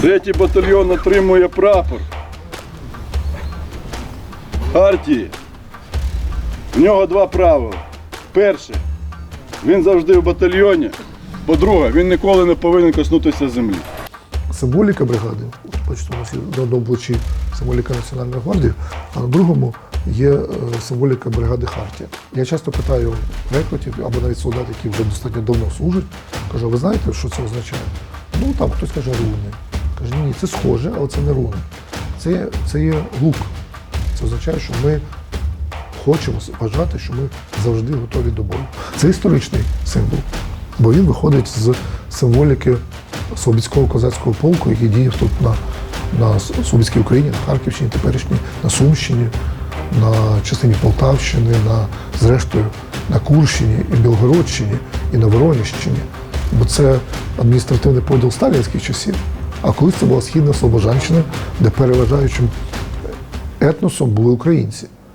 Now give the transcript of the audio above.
Третій батальйон отримує прапор. Хартії. У нього два правила. Перше, він завжди в батальйоні. По-друге, він ніколи не повинен коснутися землі. символіка бригади. Бачите, у нас є на одному плечі символіка Національної гвардії, а на другому є е, символіка бригади Хартія. Я часто питаю рекрутів або навіть солдат, які вже достатньо давно служать, кажу, ви знаєте, що це означає? Ну там хтось каже руни. Каже, ні, це схоже, але це не руни. Це, це є лук. Це означає, що ми хочемо вважати, що ми завжди готові до бою. Це історичний символ, бо він виходить з символіки Слобідського козацького полку, який діяв тут на, на Слобідській Україні, на Харківщині, теперішній, на Сумщині, на частині Полтавщини, на, зрештою на Курщині і Білгородщині, і на Воронежщині. Бо це адміністративний поділ сталінських часів. А колись це була східна Слобожанщина, де переважаючим етносом були українці.